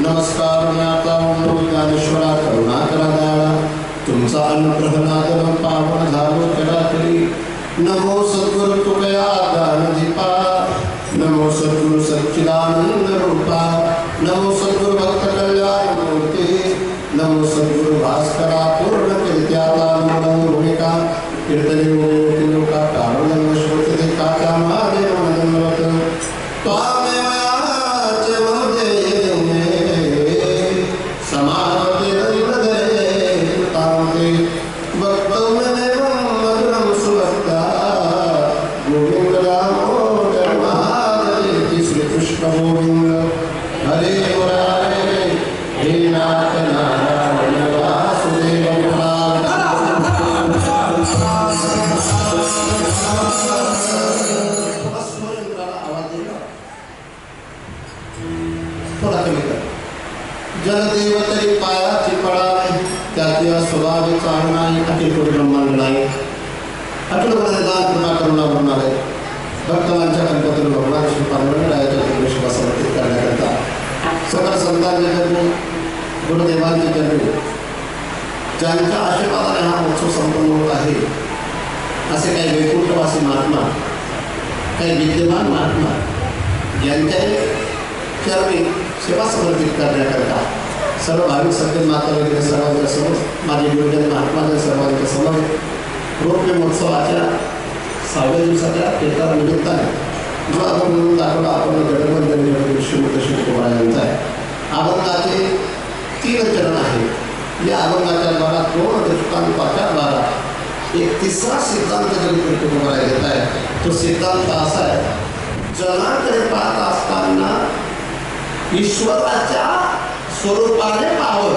नमस्कार मी ज्ञानेश्वरा करुणा करा तुमचा अनुग्रहनादन पावन झालो करा नमो सद्गुरु तुकया दानदीपा नमो सद्गुरु सच्चिदानंद रूपा थोडा कमी कर जलदेव नाही त्याचे अखिल नाही अखिल गुरुने कृपा करुणा आहे भक्तवांच्या भगवान श्री पांडुरंगाच्या चंद्रेश्वर समर्पित करण्याकरता सकल संतांच्या जन्मी गुरुदेवांच्या जन्मी ज्यांच्या आशीर्वादाने हा उत्सव संपन्न होत आहे असे काही वैकुंठवासी महात्मा काही विद्यमान महात्मा यांच्या चरणी सेवा समर्पित करण्याकरता सर्व भाविक सत्य माता सर्वांच्या समोर माझे गुरुजन महात्माच्या सर्वांच्या समोर रोपे महोत्सवाच्या सहाव्या दिवसाच्या पेटार निमित्ताने जो आपण म्हणून दाखवला आपण गडबंधन श्रीमंत शिवकुमार यांचा आहे. आनंदाचे तीन चरण आहे या आनंदाच्या द्वारा दोन दशकांपाच्या द्वारा एक तिसरा सिद्धांत जरी शिवकुमार घेत आहे तो सिद्धांत असा आहे जनाकडे पाहत असताना ईश्वराच्या स्वरूपाने पाहावं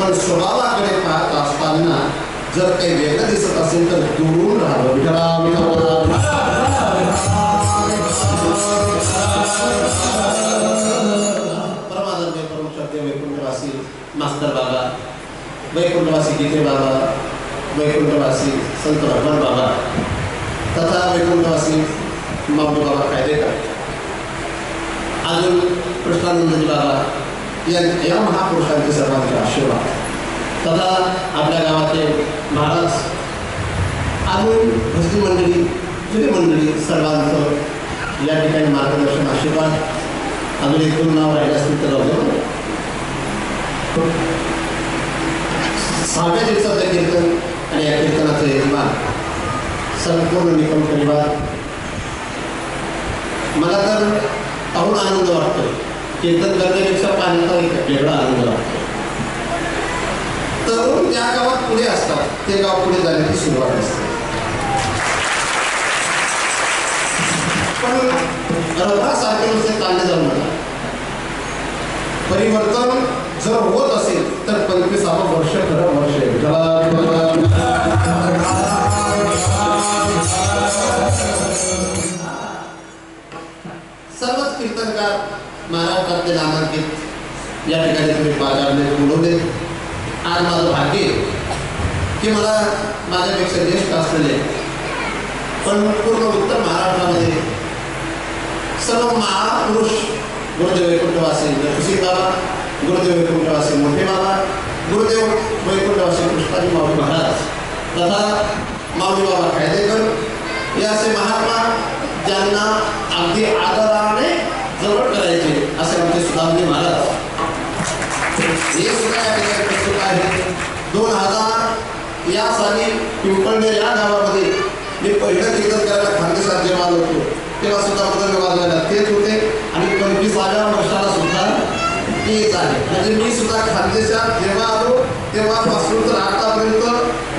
पण स्वभावाकडे पाहत असताना जर काही वेगळं दिसत असेल तर दुरून राहावं विठला विठला मास्तर बाबा, वैकुंठवासी गीते बाबा वैकुंठवासी संत भगवान बाबा. तथा वैकुंठवासी मामू बाबा कायदेकर. अजून कृष्णानंदजी बाबा या या महापुरुषांचे सर्वांचे आशीर्वाद. तथा आपल्या गावाचे महाराज. अजून भजनी मंडळी जुनी मंडळी सर्वांचं या ठिकाणी मार्गदर्शन आशीर्वाद. अजून एक दोन नाव राहिले असतील तर राहू सहाव्या दिवसाचं कीर्तन कीर्तनाचं यजमान संपूर्ण निकम परिवार. मला तर पाहून आनंद वाटतो कीर्तन करण्यापेक्षा पाहण्याचा एक वेगळा आनंद वाटतो तरुण ज्या गावात पुढे असतात ते गाव पुढे जाण्याची सुरुवात असते. पण रथासारखे नुसते चालले जाऊ नका. परिवर्तन जर होत असेल तर पंचवीसावं वर्ष खरं आहे सर्वच कीर्तनकार महाराष्ट्रातले नामांकित या ठिकाणी तुम्ही बाजारने बोलवले आज माझं भाग्य की मला माझ्यापेक्षा ज्येष्ठ असलेले पण पूर्ण उत्तर महाराष्ट्रामध्ये सर्व महापुरुष, गुरुदेव वैकुंठवासी नरसिंह बाबा गुरुदेव वैकुंठवासी मोठे बाबा, गुरुदेव वैकुंठवासी कृष्णाजी माऊली महाराज, तथा माऊली बाबा खायदेकर हे असे महात्मा ज्यांना अगदी आदराने जवळ करायचे असे आमचे सुदामजी महाराज हे सुद्धा आहे. दोन हजार या साली पिंपळनेर या गावामध्ये मी पहिलं कीर्तन करायला खानदेशात जेव्हा आलो होतो. तेव्हा सुद्धा मदन वाजवायला तेच होते. आणि पंचवीसाव्या वर्षाला सुद्धा तेच आहे. म्हणजे मी सुद्धा खानदेशात जेव्हा आलो तेव्हापासून तर आतापर्यंत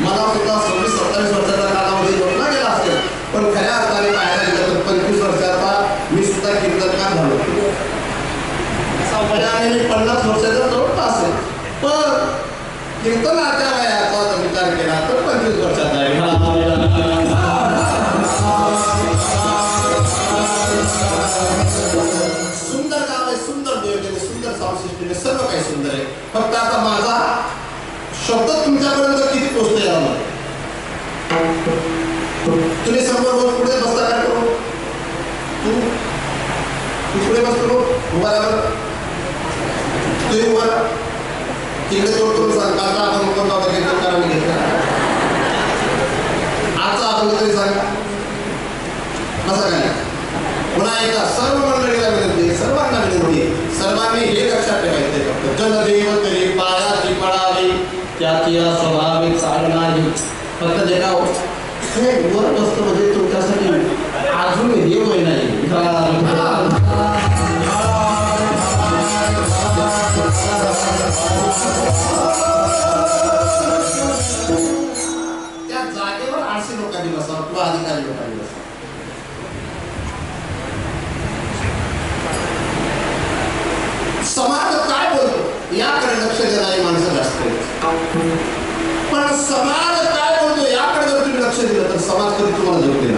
मला सुद्धा सव्वीस सत्तावीस वर्षाचा कालावधी जोडला गेला असेल पण खऱ्या अर्थाने पाहायला गेलं तर पंचवीस वर्षाचा मी सुद्धा कीर्तनकार झालो म्हणजे मी पन्नास वर्षाचा जवळपास आहे पण कीर्तनाच्या वयाचा विचार केला तर पंचवीस सुंदर आहे सुंदर नियोजन सुंदर सर्व काही सुंदर आहे फक्त आता माझा शब्द तुमच्यापर्यंत किती पोहोचतो यावर तुम्ही समोर पुढे बसता काय करू तू तू पुढे बसतो. बरोबर उभा तुम्ही उभा तिकडे तोड करून सांग आपण कोणता होता घेतला. आजचा आपण तरी सांगा. असं काय? पुन्हा एकदा सर्व मंडळीला विनंती सर्वांना विनंती सर्वांनी हे लक्षात ठेवायचे फक्त. जनदेव तरी पायाची पडावी त्याची स्वभाविक चाल ಸಮಾಜ ತಾಯಿ ಯಾಕಡೆ ಗೊತ್ತಿಲ್ಲ ಲಕ್ಷ ಇಲ್ಲ ಸಮಾಜ ಕಲಿತು ಒಂದು ಗೊತ್ತಿಲ್ಲ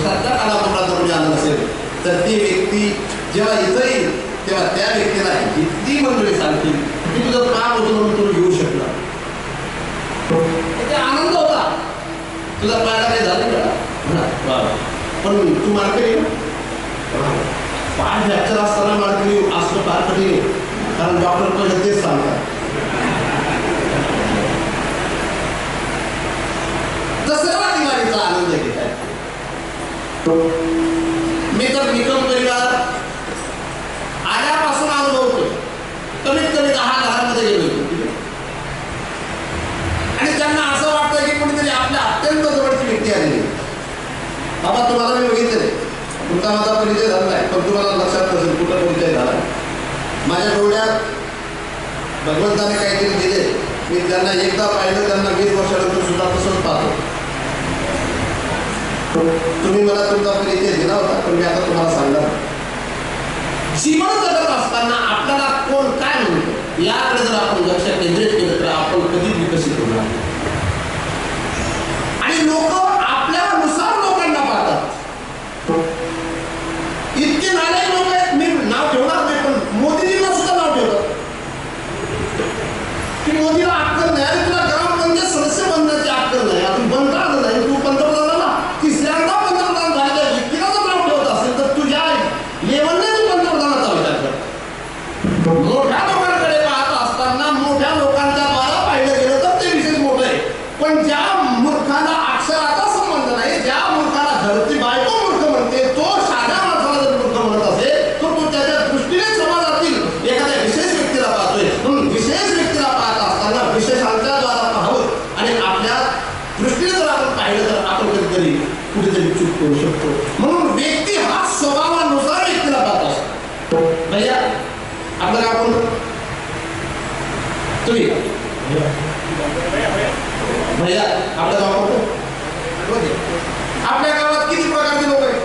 किंवा देशातल्या कानाकोपऱ्यात कुणी आलं नसेल तर ती व्यक्ती जेव्हा इथं येईल तेव्हा त्या व्यक्तीला इतकी मंडळी सांगतील की तुझं काम होतं म्हणून तू येऊ शकला. ते आनंद होता. तुझा पायाला काही झालं का? बरं. पण तू मार्केट पाय फ्रॅक्चर असताना कठीण आहे कारण डॉक्टर पहिले तेच सांगतात. दसरा दिवाळीचा आनंद घेत आहे. मी तर निकम परिवार आल्यापासून अनुभवतो कमीत कमी दहा घरामध्ये गेलो होतो. आणि त्यांना असं वाटतं की कुणीतरी आपल्या अत्यंत जवळची व्यक्ती आलेली बाबा तुम्हाला मी बघितले तुमचा माझा परिचय झाला नाही पण तुम्हाला लक्षात नसेल कुठं परिचय झाला माझ्या डोळ्यात भगवंताने काहीतरी दिले मी त्यांना एकदा पाहिलं त्यांना वीस वर्षानंतर सुद्धा तसंच पाहतो. तुम्ही मला तुमचा परिचय दिला होता पण मी आता तुम्हाला सांगणार जीवन जगत असताना आपल्याला कोण काय म्हणतो याकडे जर आपण लक्ष केंद्रित केलं तर आपण कधी विकसित होणार आणि लोक म्हणजे आपला जॉब करतो आपल्या गावात किती प्रकारचे लोक आहेत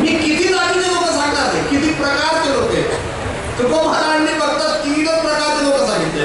मी किती जातीचे लोक सांगणार किती प्रकारचे लोक आहेत तुको तो महाराजांनी फक्त तीनच प्रकारचे लोक सांगितले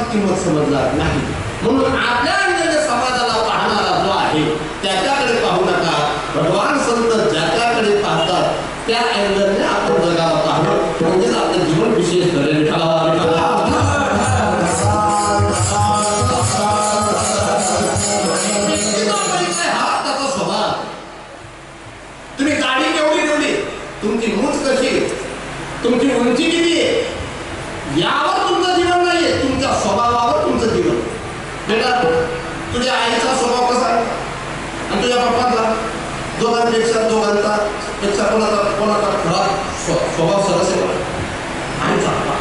नावाची किंमत समजणार नाही. म्हणून आपल्या समाजाला पाहणारा जो आहे त्याच्याकडे पाहू नका. भगवान संत ज्याच्याकडे पाहतात त्या अँगलने कोणाचा कोणाचा खरा स्वभाव सरस आहे आणि चांगला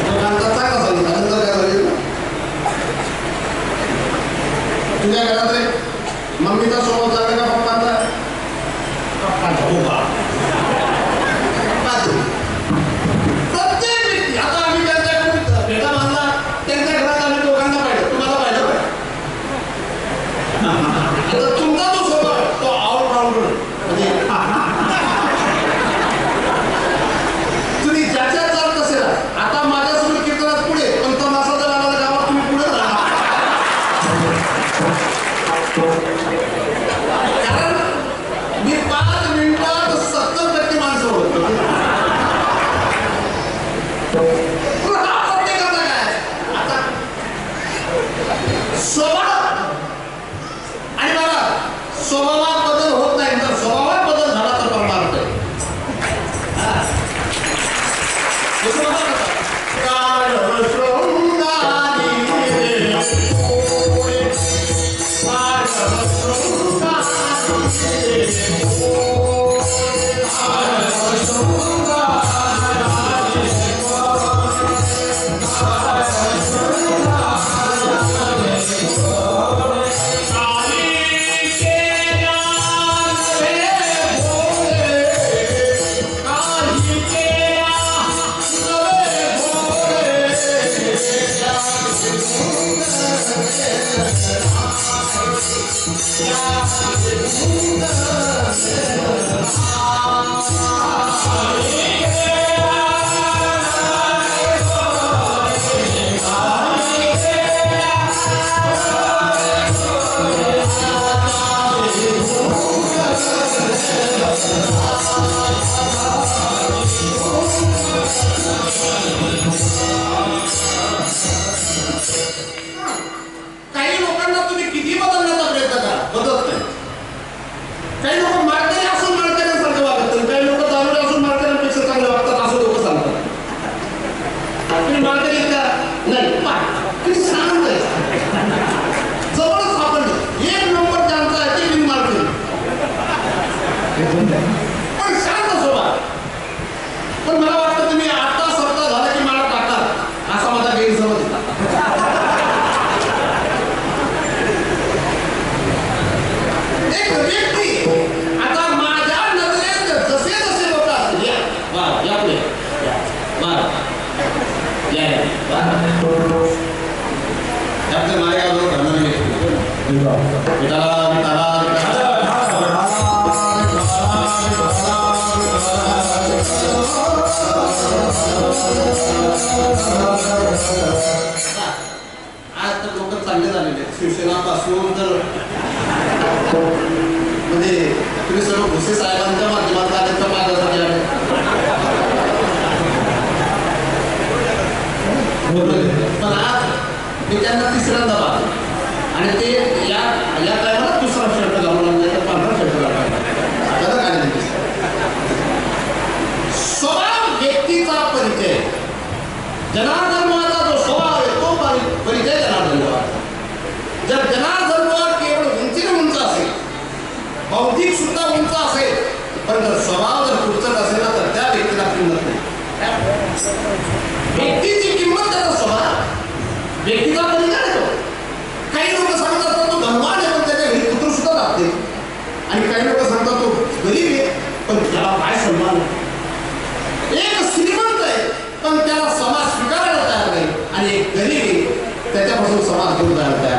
चांगला सांगितलं नंतर काय सांगितलं तुझ्या घरात रे मम्मीचा स्वभाव पण आज मी त्यांना तिसऱ्यांदा पाहतो आणि ते या या टायमाला दुसरा शर्ट घालून आणला तर पांढरा शर्ट घालून दिसत. स्वभाव व्यक्तीचा परिचय. जनार्दनाचा जो स्वभाव आहे तो परि- परिचय जनार्दन जर जनार्दन केवळ उंचीने उंच असेल बौद्धिक सुद्धा उंच असेल पण जर स्वभाव जर पुढचत असेल ना तर त्या व्यक्तीला किंमत नाही. व्यक्तीची किंमत त्याचा स्वभाव. व्यक्तीचा आणि काही लोक सांगतात तो गरीब आहे पण त्याला काय सन्मान एक श्रीमंत आहे पण त्याला समाज स्वीकारायला तयार नाही. आणि एक गरीब आहे त्याच्यापासून समाज दूर जायला तयार